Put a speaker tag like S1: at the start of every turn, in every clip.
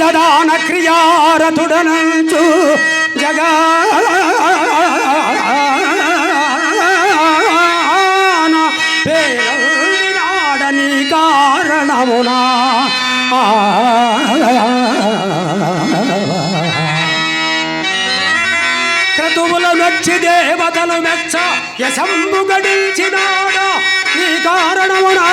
S1: దాన క్రియారతుడనంచు జగ పేరని కారణమునా. క్రతువుల మెచ్చి దేవతలు మెచ్చ యశంబు గడించినాడా నీ కారణమునా.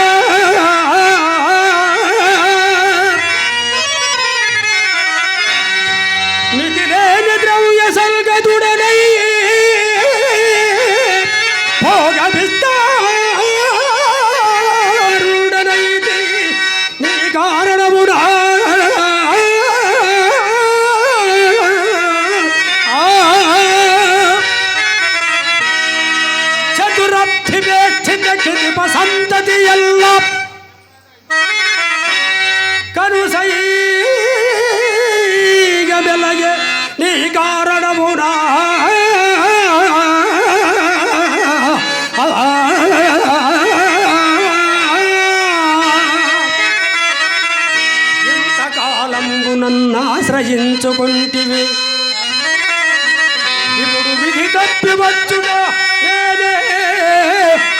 S1: செல்ல கருசைக விலைய நீ காரணமுனா ఇంతకాలంగు నన్ను ఆశ్రయించుకుంటివి. ఇప్పుడు విధి తప్పి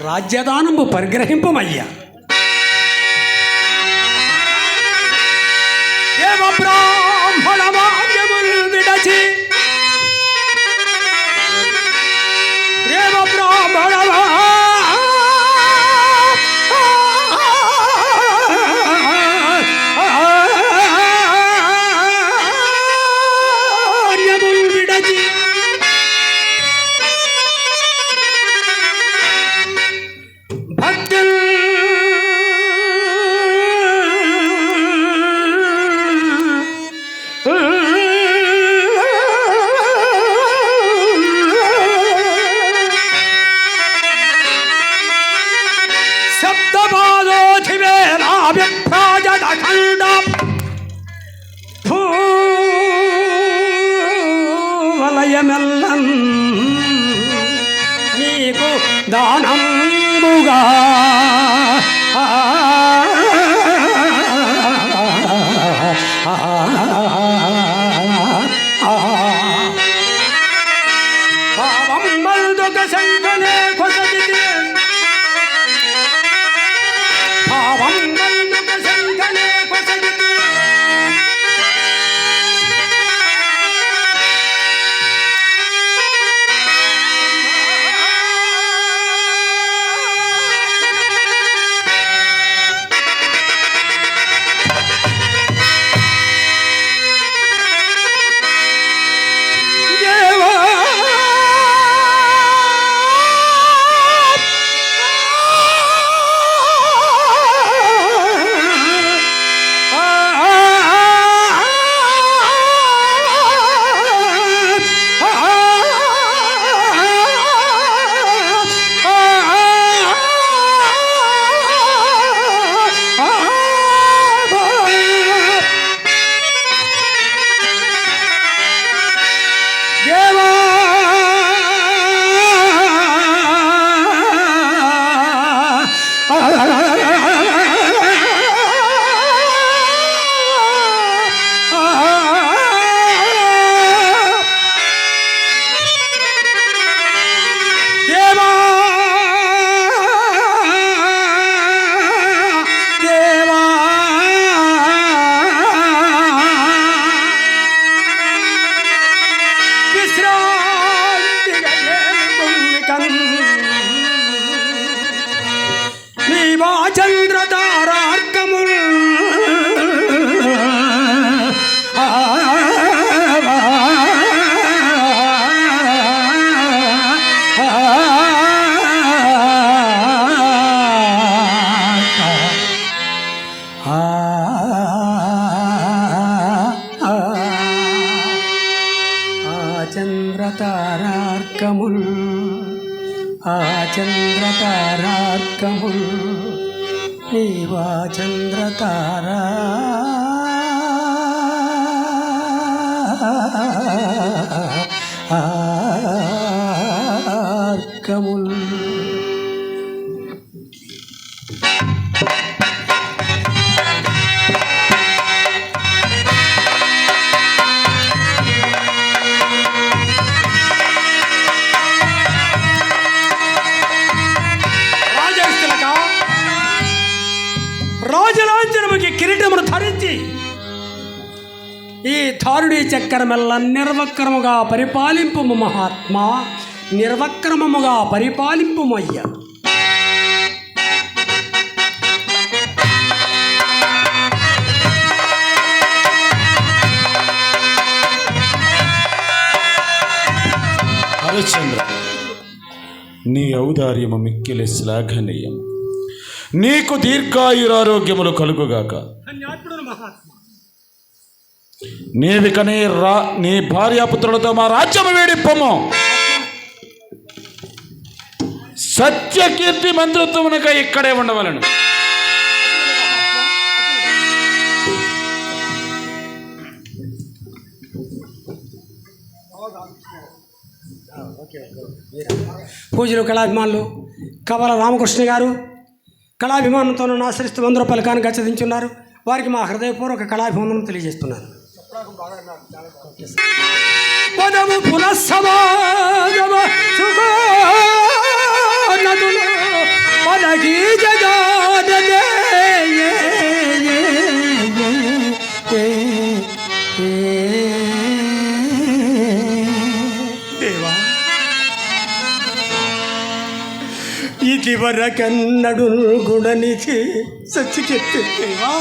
S1: రాజ్యదానము పరిగ్రహింపమయ్యా. బ్రాహ్మణ విడచి श्री তারা আর কেমন ఈ ధారుడి చక్రమెల్ల నిర్వక్రముగా పరిపాలింపు మహాత్మా నిర్వక్రమముగా పరిపాలింపుమయ్యా
S2: హరిశ్చంద్ర నీ ఔదార్యము మిక్కిలి శ్లాఘనీయం నీకు దీర్ఘాయురారోగ్యములు కలుగుగాక. నీవికనే రా నీ భార్యాపుత్రులతో మా రాజ్యం వేడిప్పము. సత్యకీర్తి మంత్రిత్వమునక ఇక్కడే ఉండవలను.
S1: పూజలు కళాభిమానులు కవల రామకృష్ణ గారు కళాభిమానంతో ఆశ్రయిస్తూ వంద రూపాయలు కాను గచ్చదించున్నారు వారికి మా హృదయపూర్వక కళాభిమానం తెలియజేస్తున్నాను పదము పునఃసమాగమ సుఖోన్నతులు పదకీ జగాదనే దేవా గుడనిచి సచ్చికెత్తేవా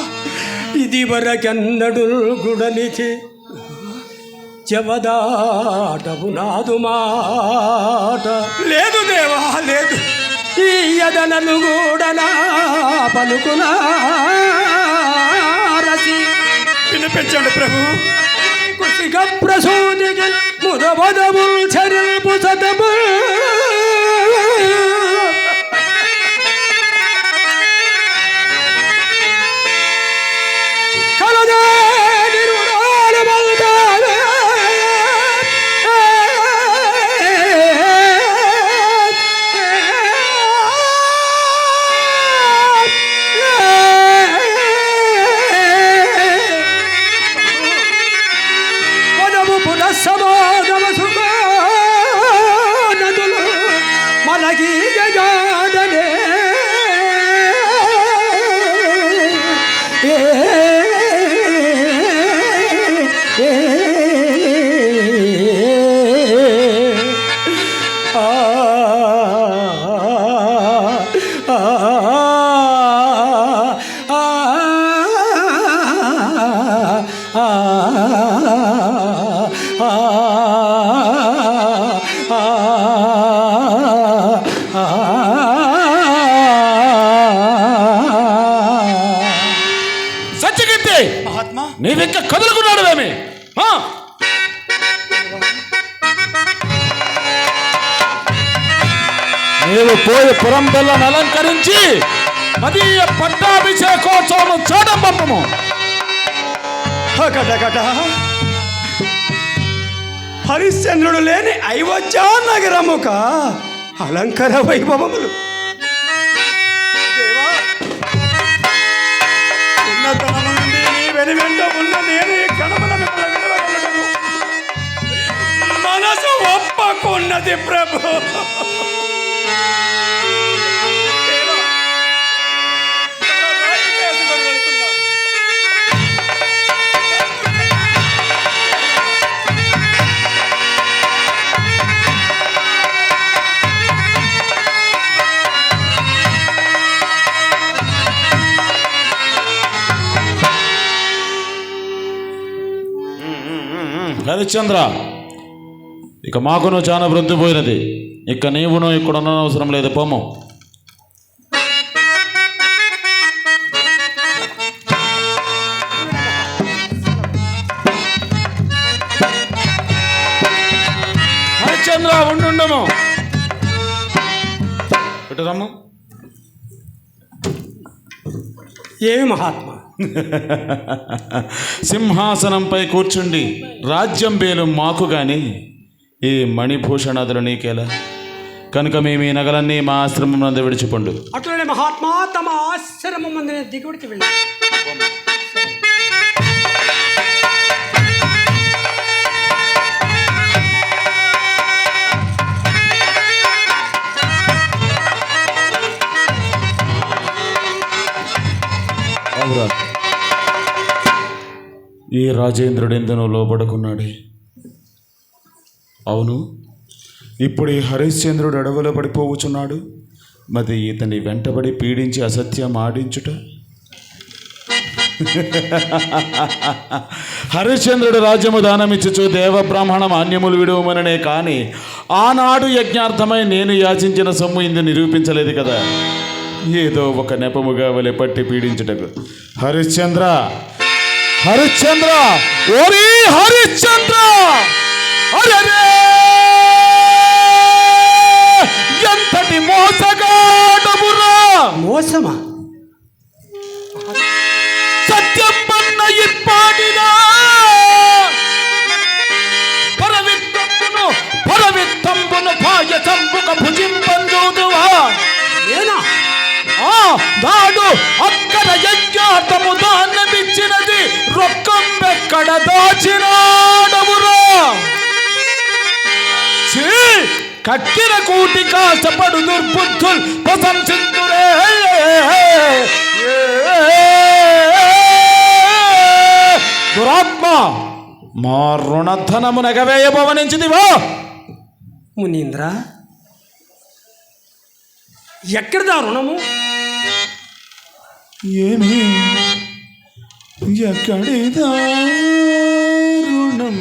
S1: ఇది వరకన్నడు గుడనిచి చెవదాటవు నాదు మాట లేదు దేవా లేదు. ఈ యదనలు గూడనా పలుకునా రసి. వినిపించండి ప్రభు. కుసిగ ప్రసూతికి ముదబదము చరిల్పు సతము లెక్క కదులుకున్నాడు ఆమె ఆ?
S2: నీవు పోయి పురం పిల్లను అలంకరించి మదీయ పట్టాభిషేకోత్సవం చూడం పంపము
S3: హరిశ్చంద్రుడు లేని అయోధ్య నగరముక అలంకార వైభవములు. మనసు ఒప్పకున్నది ప్రభు.
S2: హరిశ్చంద్ర ఇక మాకును చాలా వృద్ధిపోయినది. ఇక నీవును ఇక్కడ అవసరం లేదు పొమ్ము హరిశ్చంద్ర ఉండుండము ఇటు రమ్ము.
S1: ఏమి మహాత్మా?
S2: సింహాసనంపై కూర్చుండి రాజ్యం పేలు మాకు గాని. ఈ మణిభూషణాదులు నీకేలా? కనుక మేము ఈ నగలన్నీ మా ఆశ్రమం నందు విడిచిపండు.
S1: అట్లనే మహాత్మా తమ ఆశ్రమం మందిని దిగుడికి వెళ్ళి
S2: ఈ రాజేంద్రుడెందునో లోబడుకున్నాడే. అవును. ఇప్పుడు ఈ హరిశ్చంద్రుడు అడవులో పడిపోవచ్చున్నాడు. మరి ఇతని వెంటబడి పీడించి అసత్యం ఆడించుట. హరిశ్చంద్రుడు రాజ్యము దానమిచ్చుచు దేవ బ్రాహ్మణ మాన్యములు విడువమననే కానీ ఆనాడు యజ్ఞార్థమై నేను యాచించిన సొమ్ము ఇందు నిరూపించలేదు కదా. ఏదో ఒక నెపముగా వలె పట్టి పీడించుటకు. హరిశ్చంద్ర! హరిశ్చంద్ర! ఓరి హరిశ్చంద్ర! అరే దురాత్మ మా రుణధనము నెగవేయ భవనించిదివా
S1: మునీంద్ర ఎక్కడిదా రుణము?
S2: ఏమి? ఎక్కడిదా రుణం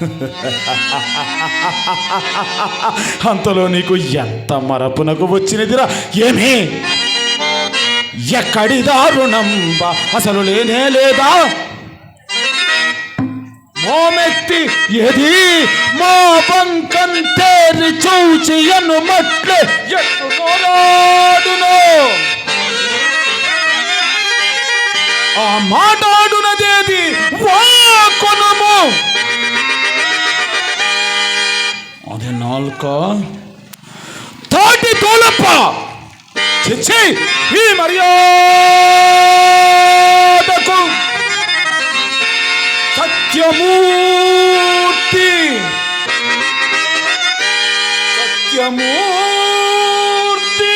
S2: అంతలో నీకు ఎంత మరపునకు వచ్చినదిరా? ఏమి? ఎక్కడిదా రుణం అసలు లేనే లేదా? మోమెత్తి ఎది? మా పంకంతేరి చూచి ఎన్ను మట్లే ఎట్టు ఆ మాటాడునదేది? వా కొనము! అది నాలుక? తాటి తోలప్ప! చిచ్చి ఈ మర్యాదకు సత్యమూర్తి సత్యమూర్తి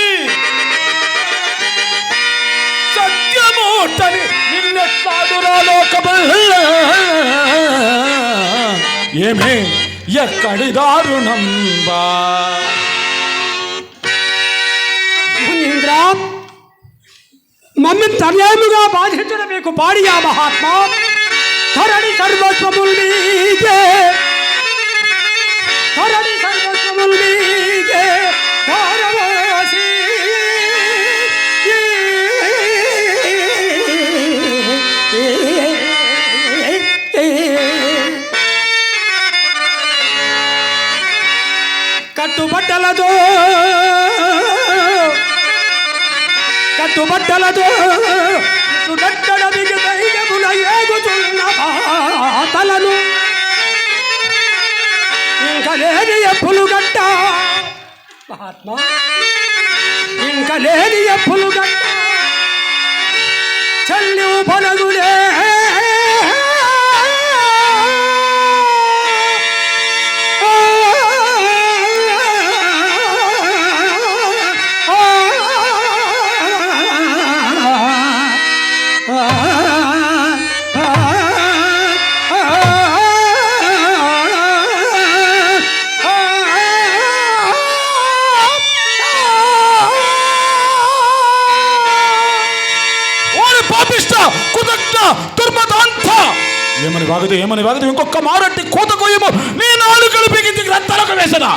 S2: సత్యమూర్తని నిన్నెట్లాడురా ఏమే ఎక్కడి దారుణం
S1: ಹೇಳಿದಾಗ ಮಮ್ಮಿ ತಲೆಯಮುಗ ಬಾಧಿಸಿರಬೇಕು ಬಾಡಿಯ ಮಹಾತ್ಮ ಧರಣಿ ಸರ್ವಸ್ವಮುಲ್ಮೀಗೆ ಧರಣಿ ಸರ್ವಸ್ವಮುಲ್ಮೀಗೆ ಧಾರವಾಸಿ ಕಟ್ಟು ಬಟ್ಟಲದೋ కట్టుబట్టలతో కట్టుబట్టలతో సుడట్టడమికి ధైర్యముల ఏగుతున్న తలను ఇంకా లేని ఎప్పులు గట్ట. మహాత్మా ఇంకా లేని ఎప్పులు గట్ట. చల్లి పలగులే
S2: కుదక్త దుర్మదాంత. ఏమని వాగదు ఏమని వాగదు ఇంకొక మారట్టి కోత కోయము నీ నాలుకలు బిగించి గ్రంథాలకు వేసదా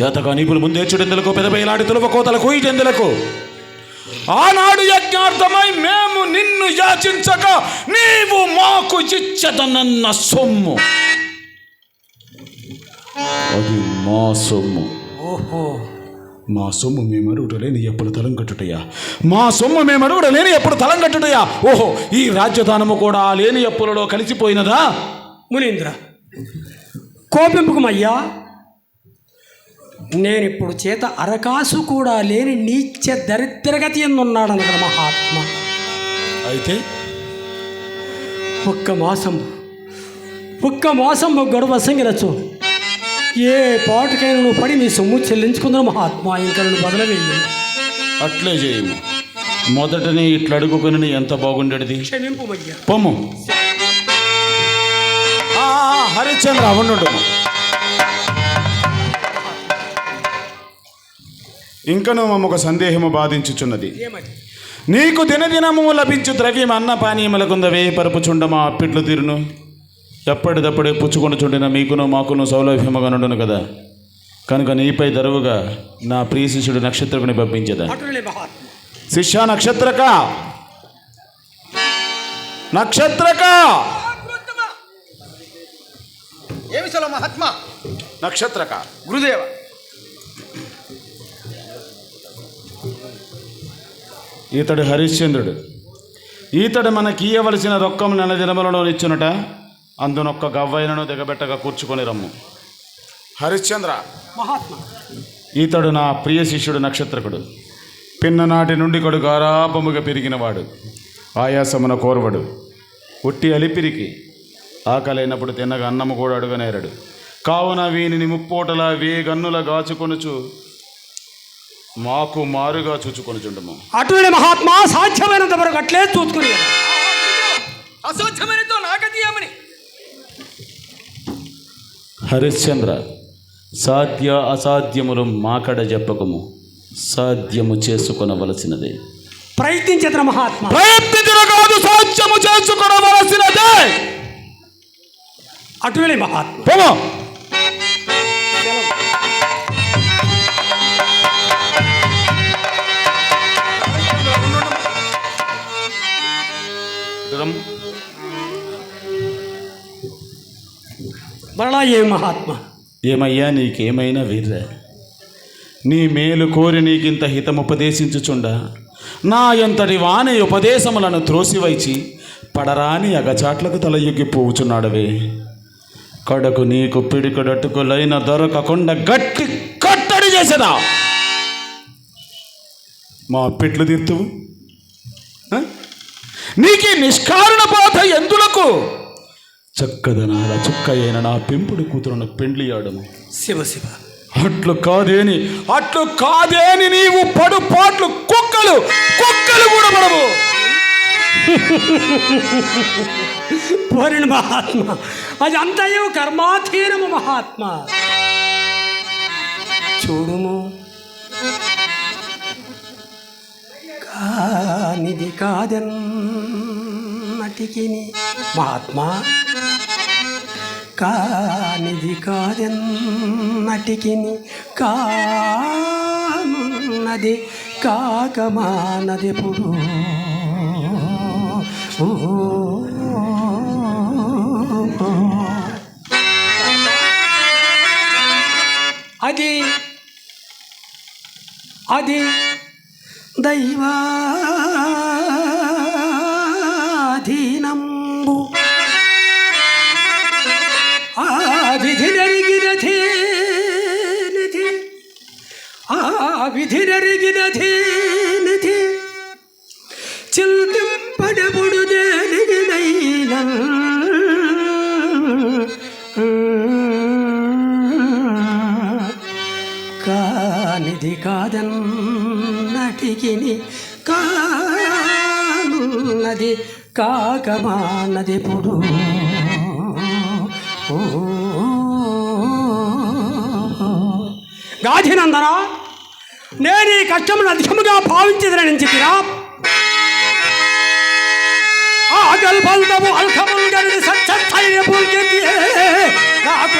S2: చేతగా నీపులు ముందే చెడెందులకు పెదపైలాడి తులవ కోతలకు ఈ చెందులకు ఆనాడు యజ్ఞార్థమై మేము నిన్ను యాచించక నీవు మాకు ఇచ్చదనన్న సొమ్ము. అది మా సొమ్ము.
S1: ఓహో.
S2: మా సొమ్ము మేము అడుగుటలేని ఎప్పుడు తలం కట్టుటయ్యా? మా సొమ్ము మేము అడుగుటలేని ఎప్పుడు తలం కట్టుటయ్యా? ఓహో ఈ రాజ్యదానము కూడా లేని ఎప్పులలో కలిసిపోయినదా?
S1: మునీంద్ర కోపింపుకమయ్యా. నేనిప్పుడు చేత అరకాసు కూడా లేని నీచ దరిద్రగతి ఎందున్నాడు అనగల మహాత్మ.
S2: అయితే?
S1: ఒక్క మాసం ఒక్క మాసం గడువ సంగిరచ్చు ఏ పాటుకైనా నువ్వు పడి నీ సొమ్ము చెల్లించుకుందని మహాత్మ. ఇంకా నువ్వు బదలవేయి
S2: అట్లే చేయము. మొదటనే ఇట్లా అడుగుకొని ఎంత బాగుండేది పొమ్ము. హరిశ్చంద్ర ఉండు ఇంకను మమ్మొక సందేహము బాధించుచున్నది. నీకు దినదినము లభించు ద్రవ్యం అన్న పానీయములకుందవే పరుపుచుండమా అప్పిట్లు తీరును? ఎప్పటిదప్పుడే పుచ్చుకొని చుండిన మీకును మాకును సౌలభ్యముగా నుండును కదా. కనుక నీపై దరువుగా నా ప్రియ శిష్యుడు నక్షత్రకుని పంపించదా శిష్య నక్షత్రక! నక్షత్రక!
S4: ఏమి చలో మహాత్మా?
S2: నక్షత్రక!
S4: గురుదేవ!
S2: ఈతడు హరిశ్చంద్రుడు. ఈతడు మనకి ఇయ్యవలసిన రొక్కం నెల దినములలో ఇచ్చునట అందునొక్క గవ్వైనను దిగబెట్టగా కూర్చుకొని రమ్ము. హరిశ్చంద్ర.
S1: మహాత్మ.
S2: ఈతడు నా ప్రియ శిష్యుడు నక్షత్రకుడు. పిన్ననాటి నుండి కొడు గారాపముగా పెరిగినవాడు. ఆయాసమున కోరవడు. ఉట్టి అలిపిరికి ఆకలైనప్పుడు తిన్నగా అన్నము కూడా అడుగనేరడు కావున వీనిని ముప్పోటల వేగన్నుల గాచుకొనుచు మాకు మారుగా చూచుకొనుచుండము.
S1: అటులే మహాత్మ సాధ్యమైనంత వరకు అట్లే చూసుకుని
S4: అసాధ్యమైనతో నాకతీయమని.
S2: హరిశ్చంద్ర సాధ్య అసాధ్యములు మాకడ చెప్పకము సాధ్యము చేసుకొనవలసినదే.
S1: ప్రయత్నించేతన మహాత్మ.
S2: ప్రయత్నించిన కాదు సాధ్యము చేసుకొనవలసినదే.
S1: అటులే మహాత్మ. మరలా ఏ మహాత్మ?
S2: ఏమయ్యా నీకేమైనా వీర్రా? నీ మేలు కోరి నీకింత హితముపదేశించుచుండా. నా ఎంతటి వాణి ఉపదేశములను త్రోసివైచి పడరాని అగచాట్లకు తలయొగ్గి పోవుచున్నాడవే కడకు నీకు పిడికడట్టుకులైన దొరకకుండా గట్టి కట్టడి చేసేదా? మా పెట్లు తీర్తువు? నీకే నిష్కారణ బాధ ఎందులకు? చక్కదనాల చుక్క అయిన నా పెంపుడు కూతురును పెండ్లియాడము.
S1: శివ శివ.
S2: అట్లు కాదేని అట్లు కాదేని నీవు పడు పాట్లు కుక్కలు కుక్కలు కూడా పడవు.
S1: పోరిన మహాత్మ అది అంతయు కర్మాధీనము మహాత్మ. చూడుము. కానిది కాదన్నటికి మహాత్మా. కానిది కాదన్నటికి కానున్నది కాకమానది పుడు. అది. అది దైవా. జరిగినది నరిగినధీ నిధి చింతింపడబుడు దేనినైనా కానిది కాదన్నటికి కానున్నది కాకమానది పొడు. గాధినందనా? నేను ఈ కష్టమును అధికముగా భావించదని చెప్పిరా ఆ ఆకల్పంతము అల్కముల్ గరుడి సత్యస్థైర్య పూల్కెత్తి నాకు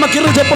S1: కానీ
S2: కిర్రు చెప్పు.